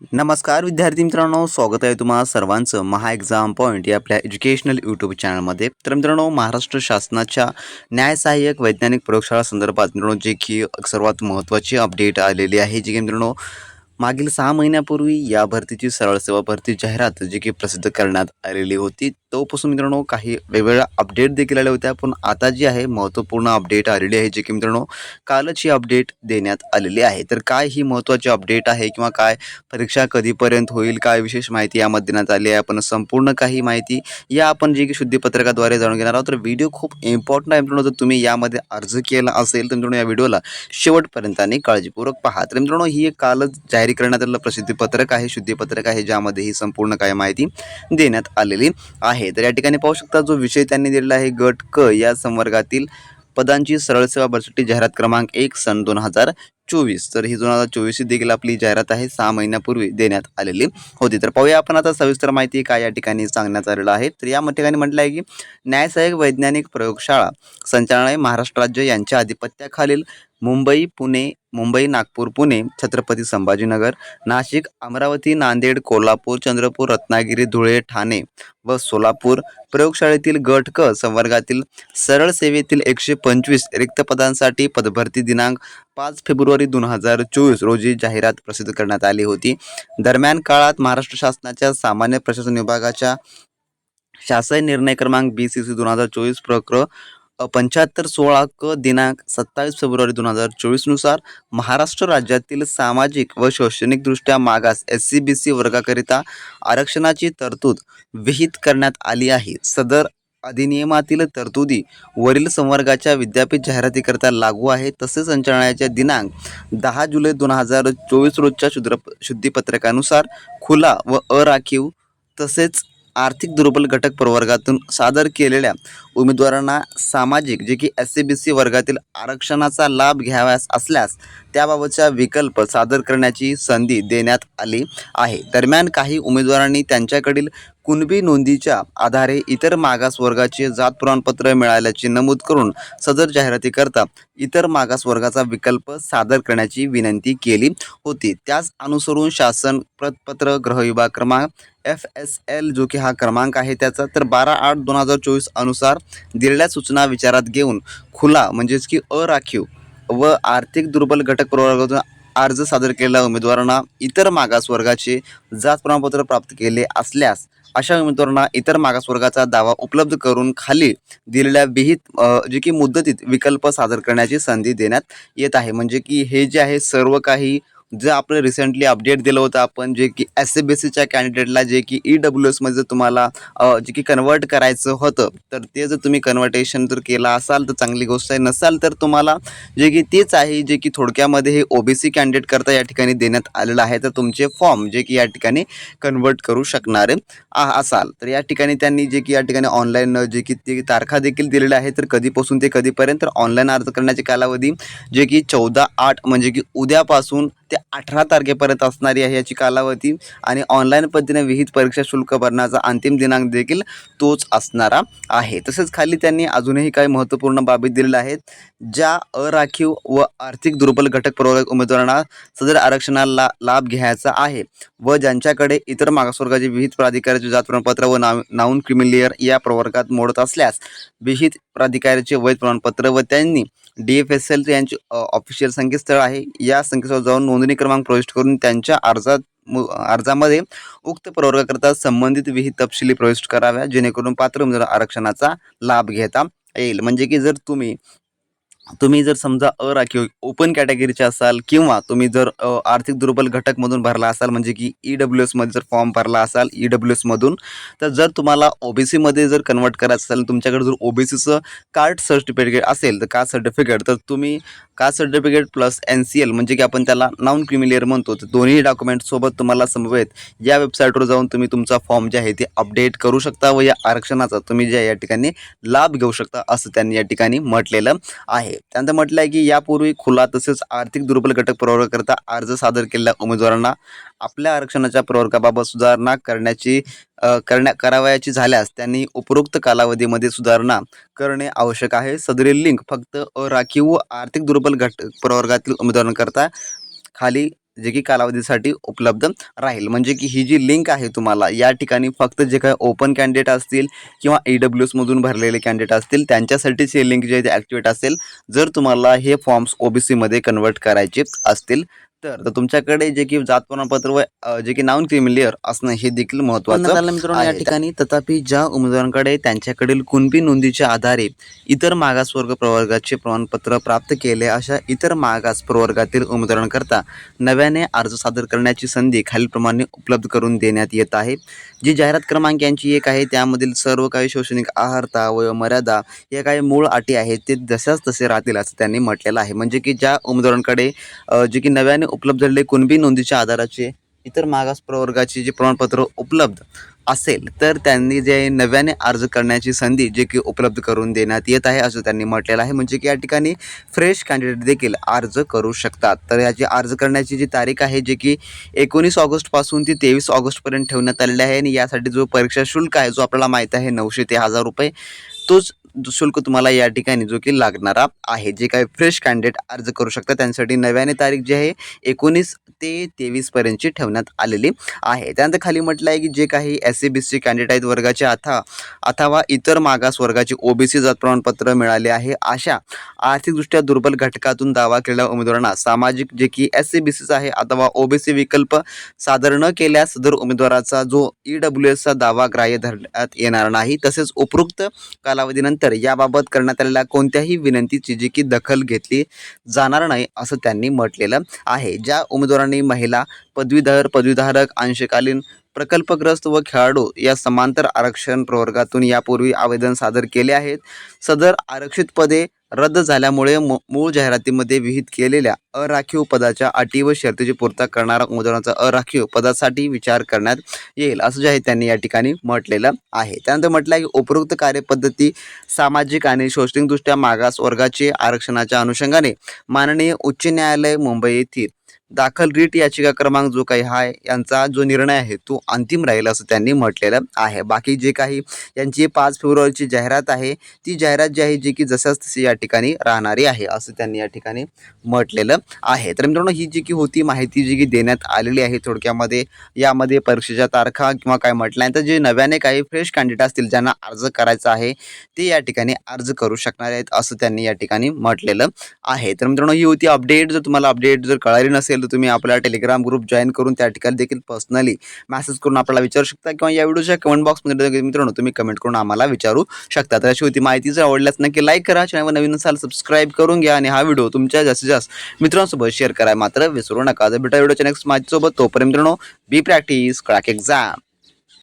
नमस्कार विद्यार्थी मित्रांनो. स्वागत आहे तुम्हाला सर्वांचं महा एक्झाम पॉईंट या आपल्या एज्युकेशनल यूट्यूब चॅनलमध्ये तर मित्रांनो महाराष्ट्र शासनाच्या न्यायसहाय्यक वैज्ञानिक प्रयोगशाळा संदर्भात मित्रांनो जे की सर्वात महत्त्वाची अपडेट आलेली आहे जी की मित्रांनो मागील सहा महिन्यापूर्वी या भरतीची सरळ सेवा भरती जाहिरात जी की प्रसिद्ध करण्यात आलेली होती तोपासून मित्रांनो काही वेगवेगळ्या अपडेट देखील आल्या होत्या. पण आता जी आहे महत्त्वपूर्ण अपडेट आलेली आहे जी की मित्रांनो कालच ही अपडेट देण्यात आलेली आहे. तर काय ही महत्त्वाची अपडेट आहे किंवा काय परीक्षा कधीपर्यंत होईल काय विशेष माहिती यामध्ये देण्यात आली आहे आपण संपूर्ण काही माहिती या आपण जे की शुद्धीपत्रकाद्वारे जाणून घेणार आहोत. तर व्हिडिओ खूप इम्पॉर्टंट आहे मित्रांनो जर तुम्ही यामध्ये अर्ज केला असेल तर मित्रांनो या व्हिडिओला शेवटपर्यंत आणि काळजीपूर्वक पहा. तर मित्रांनो ही एक कालच जाहीर करण्यात आलेलं प्रसिद्धीपत्रक आहे शुद्धीपत्रक आहे ज्यामध्ये ही संपूर्ण काय माहिती देण्यात आलेली आहे. तर या ठिकाणी पाहू शकता जो विषय त्यांनी दिलेला आहे गट क या संवर्गातील पदांची सरळ सेवा भरसाठी जाहिरात क्रमांक एक सन दोन हजार चोवीस. तर ही दोन हजार चोवीस देखील आपली जाहिरात आहे सहा महिन्यापूर्वी देण्यात आलेली होती. तर पाहूया आपण आता सविस्तर माहिती काय या ठिकाणी सांगण्यात आलेलं आहे. तर या ठिकाणी म्हटलं आहे की न्यायसहाय्यक वैज्ञानिक प्रयोगशाळा संचालनालय महाराष्ट्र राज्य यांच्या आधिपत्याखालील मुंबई पुणे मुंबई नागपूर पुणे छत्रपती संभाजीनगर नाशिक अमरावती नांदेड कोल्हापूर चंद्रपूर रत्नागिरी धुळे ठाणे व सोलापूर. प्रयोगशाळेतील गट क संवर्गातील सरळ सेवेतील एकशे पंचवीस रिक्त पदांसाठी पदभरती दिनांक पाच फेब्रुवारी दोन हजार चोवीस रोजी जाहिरात प्रसिद्ध करण्यात आली होती. दरम्यान काळात महाराष्ट्र शासनाच्या सामान्य प्रशासन विभागाच्या शासन निर्णय क्रमांक बी सी सी दोन हजार चोवीस प्रक्र पंच्याहत्तर सोळा क दिनांक सत्तावीस फेब्रुवारी दोन हजार चोवीसनुसार महाराष्ट्र राज्यातील सामाजिक व शैक्षणिकदृष्ट्या मागास एस सी बी सी वर्गाकरिता आरक्षणाची तरतूद विहित करण्यात आली आहे. सदर अधिनियमातील तरतुदी वरील संवर्गाच्या विद्यापीठ जाहिरातीकरता लागू आहे. तसेच संचालनाच्या दिनांक दहा जुलै दोन हजार चोवीस रोजच्या शुद्र शुद्धीपत्रकानुसार खुला व अराखीव तसेच आर्थिक दुर्बल घटक प्रवर्गातून सादर केलेल्या उमेदवारांना सामाजिक जे की एस सी बी सी वर्गातील आरक्षणाचा लाभ घ्यावास असल्यास त्याबाबतचा विकल्प सादर करण्याची संधी देण्यात आली आहे. दरम्यान काही उमेदवारांनी त्यांच्याकडील कुणबी नोंदीच्या आधारे इतर मागास वर्गाचे जात प्रमाणपत्र मिळाल्याचे नमूद करून सदर जाहिरातीकरता इतर मागास वर्गाचा विकल्प सादर करण्याची विनंती केली होती. त्यास अनुसरून शासन प्रतपत्र ग्रहविभाग क्रमांक एफ एस एल जो की हा क्रमांक आहे त्याचा तर बारा आठ दोन हजार चोवीस अनुसार दिलेल्या सूचना विचारात घेऊन खुला म्हणजेच की अराखीव व आर्थिक दुर्बल घटक प्रवर्गातून अर्ज सादर केलेल्या उमेदवारांना इतर मागासवर्गाचे जात प्रमाणपत्र प्राप्त केले असल्यास अशा उमेदवारांना इतर मागासवर्गाचा दावा उपलब्ध करून खाली दिलेल्या विहित जे की मुदतीत विकल्प सादर करण्याची संधी देण्यात येत आहे. म्हणजे की हे जे आहे सर्व काही जे आपलं रिसेंटली अपडेट दिलं होतं आपण जे की एस सी बी सीच्या कॅन्डिडेटला जे की ई डब्ल्यू एसमध्ये जर तुम्हाला जे की कन्वर्ट करायचं होतं तर ते जर तुम्ही कन्वर्टेशन जर केलं असाल तर चांगली गोष्ट आहे. नसाल तर तुम्हाला जे की तेच आहे जे की थोडक्यामध्ये हे ओ बी सी कॅन्डिडेट करता या ठिकाणी देण्यात आलेलं आहे. तर तुमचे फॉर्म जे की या ठिकाणी कन्वर्ट करू शकणारे असाल. तर या ठिकाणी त्यांनी जे की या ठिकाणी ऑनलाईन जे की ते तारखा देखील दिलेल्या आहे तर कधीपासून ते कधीपर्यंत तर ऑनलाईन अर्ज करण्याची कालावधी जे की चौदा आठ म्हणजे की उद्यापासून ते अठरा तारखेपर्यंत असणारी आहे याची कालावधी. आणि ऑनलाईन पद्धतीने विहित परीक्षा शुल्क भरण्याचा अंतिम दिनांक देखील तोच असणारा आहे. तसेच खाली त्यांनी अजूनही काही महत्त्वपूर्ण बाबी दिलेल्या आहेत. ज्या अराखीव व आर्थिक दुर्बल घटक प्रवर्ग उमेदवारांना सदर आरक्षणाला लाभ घ्यायचा आहे व ज्यांच्याकडे इतर मागासवर्गाचे विहित प्राधिकाराचे जात प्रमाणपत्र व नाव नाऊन क्रिमिलियर या प्रवर्गात मोडत असल्यास विहित प्राधिकाऱ्याचे वैध प्रमाणपत्र व त्यांनी डी एफ एस एल यांचे ऑफिशियल संकेतस्थळ आहे. या संकेतस्थळ जाऊन नोंदणी क्रमांक प्रविष्ट करून त्यांच्या अर्जात अर्जामध्ये उक्त प्रवर्गाकरता संबंधित विहित तपशिली प्रविष्ट कराव्या जेणेकरून पात्र उमेदवार आरक्षणाचा लाभ घेता येईल. म्हणजे की जर तुम्ही तुम्ही जर समजा अ राखीव ओपन कॅटेगरीचे असाल किंवा तुम्ही जर आर्थिक दुर्बल घटकमधून भरला असाल म्हणजे की ई डब्ल्यू एसमध्ये जर फॉर्म भरला असाल ई डब्ल्यू एसमधून तर जर तुम्हाला ओ बी सीमध्ये जर कन्वर्ट करायचं असेल तुमच्याकडे जर ओ बी सीचं कार्ड सर्टिफिकेट असेल तर कास्ट सर्टिफिकेट तर तुम्ही caste certificate plus N C L म्हणजे की आपण त्याला नॉन क्रिमिलियर म्हणतो तर दोन्ही डॉक्युमेंटसोबत तुम्हाला समवेत या वेबसाईटवर जाऊन तुम्ही तुमचा फॉर्म जे आहे ते अपडेट करू शकता व या आरक्षणाचा तुम्ही जे या ठिकाणी लाभ घेऊ शकता असं त्यांनी या ठिकाणी म्हटलेलं आहे. त्यानंतर म्हटलं आहे की यापूर्वी खुला तसेच आर्थिक दुर्बल घटक प्रवर्गाकरता अर्ज सादर केलेल्या उमेदवारांना आपल्या आरक्षणाच्या प्रवर्गाबाबत सुधारणा करण्याची करण्या करावयाची झाल्यास त्यांनी उपरोक्त कालावधीमध्ये सुधारणा करणे आवश्यक आहे. सदरील लिंक फक्त अराखीव आर्थिक दुर्बल घटक प्रवर्गातील उमेदवारांकरता खाली जे की कालावधीसाठी उपलब्ध राहील. म्हणजे की ही जी लिंक आहे तुम्हाला या ठिकाणी फक्त जे काही ओपन कॅन्डिडेट असतील किंवा ई डब्ल्यू एसमधून भरलेले कॅन्डिडेट असतील त्यांच्यासाठीच ही लिंक जे आहे ते ॲक्टिवेट असेल. जर तुम्हाला हे फॉर्म्स ओबीसीमध्ये कन्वर्ट करायचे असतील तर तुमच्याकडे जे की जात प्रमाणपत्र व जे की नाऊन क्रिमिलियर असणं हे देखील महत्त्वाचं झालं मित्रांनो या. ठिकाणी तथापि ज्या उमेदवारांकडे त्यांच्याकडील कुणबी नोंदीच्या आधारे इतर मागासवर्ग प्रवर्गाचे प्रमाणपत्र प्राप्त केले अशा इतर मागास प्रवर्गातील उमेदवारांकरता नव्याने अर्ज सादर करण्याची संधी खालीलप्रमाणे उपलब्ध करून देण्यात येत आहे जी जाहिरात क्रमांक यांची एक आहे त्यामधील सर्व काही शैक्षणिक आहारता व मर्यादा या काही मूळ अटी आहेत ते जशाच तसे राहतील असं त्यांनी म्हटलेलं आहे म्हणजे की ज्या उमेदवारांकडे जे की नव्याने उपलब्ध झालेले कुणबी नोंदीच्या आधाराचे इतर मागास प्रवर्गाचे जे प्रमाणपत्र उपलब्ध असेल तर त्यांनी जे नव्याने अर्ज करण्याची संधी जे की उपलब्ध करून देण्यात येत आहे असं त्यांनी म्हटलेलं आहे. म्हणजे की या ठिकाणी फ्रेश कॅन्डिडेट देखील अर्ज करू शकतात. तर याची अर्ज करण्याची जी तारीख आहे जे की एकोणीस ऑगस्टपासून ती तेवीस ऑगस्टपर्यंत ठेवण्यात आलेली आहे आणि यासाठी जो परीक्षा शुल्क आहे जो आपल्याला माहीत आहे नऊशे ते हजार रुपये तोच शुल्क तुम्हाला या ठिकाणी जो की लागणारा आहे. जे काही फ्रेश कॅन्डिडेट अर्ज करू शकतात त्यांसाठी नव्याने तारीख जी आहे एकोणीस ते तेवीसपर्यंतची ठेवण्यात आलेली आहे. त्यानंतर खाली म्हटलं आहे की जे काही S S C B C candidate वर्गाचे अथा अथवा इतर मागास वर्गाचे ओबीसी जात प्रमाणपत्र मिळाले आहे. अशा आर्थिकदृष्ट्या दुर्बल घटकातून दावा केलेल्या उमेदवारांना सामाजिक जे की एस सी बी सीचा आहे अथवा ओबीसी विकल्प सादर न केल्यास सदर उमेदवाराचा जो ई डब्ल्यू एसचा दावा ग्राह्य धरण्यात येणार नाही. तसेच उपरोक्त कालावधीनंतर याबाबत करण्यात आलेल्या कोणत्याही विनंतीची जी की दखल घेतली जाणार नाही असं त्यांनी म्हटलेलं आहे. ज्या उमेदवारांनी महिला पदवीधर पदवीधारक अंशकालीन प्रकल्पग्रस्त व खेळाडू या समांतर आरक्षण प्रवर्गातून यापूर्वी आवेदन सादर केले आहेत. सदर आरक्षित पदे रद्द झाल्यामुळे मू- मूळ जाहिरातीमध्ये विहित केलेल्या अराखीव पदाच्या अटी व शर्तीची पूर्तता करणाऱ्या उमेदवारांचा अराखीव पदासाठी विचार करण्यात येईल असं जे आहे त्यांनी या ठिकाणी म्हटलेलं आहे. त्यानंतर म्हटलं आहे की उपरोक्त कार्यपद्धती सामाजिक आणि शैक्षणिकदृष्ट्या मागास वर्गाचे आरक्षणाच्या अनुषंगाने माननीय उच्च न्यायालय मुंबई येथील दाखल रीट याचिका क्रमांक जो काही आहे यांचा जो निर्णय आहे तो अंतिम राहील असं त्यांनी म्हटलेलं आहे. बाकी जे काही यांची पाच फेब्रुवारीची जाहिरात आहे ती जाहिरात जी आहे जी की जशाच तशी या ठिकाणी राहणारी आहे असं त्यांनी या ठिकाणी म्हटलेलं आहे. तर मित्रांनो ही जी की होती माहिती जी की देण्यात आलेली आहे थोडक्यामध्ये यामध्ये परीक्षेच्या तारखा किंवा काय म्हटल्यानंतर जे नव्याने काही फ्रेश कॅन्डिडेट असतील ज्यांना अर्ज करायचा आहे ते या ठिकाणी अर्ज करू शकणार आहेत असं त्यांनी या ठिकाणी म्हटलेलं आहे. तर मित्रांनो ही होती अपडेट. जर तुम्हाला अपडेट जर कळाली नसेल तर तुम्ही आपला टेलिग्राम ग्रुप जॉईन करून त्या ठिकाणी देखील पर्सनली मेसेज करून आपल्याला विचारू शकता. किंवा या व्हिडिओच्या कमेंट बॉक्समध्ये देखील मित्रांनो तुम्ही कमेंट करून आम्हाला विचारू शकता. तर अशी होती माहिती. जर आवडल्यास नक्की लाईक करा. चॅनलवर नवीन असाल सबस्क्राईब करून घ्या. आणि हा व्हिडिओ तुमच्या जास्तीत जास्त मित्रांसोबत शेअर करा मात्र विसरू नका. जर भेटा व्हिडिओच्या नेक्स्ट माहितीसोबत. तोपर्यंत मित्रांनो बी प्रॅक्टिस क्रॅक एक्झाम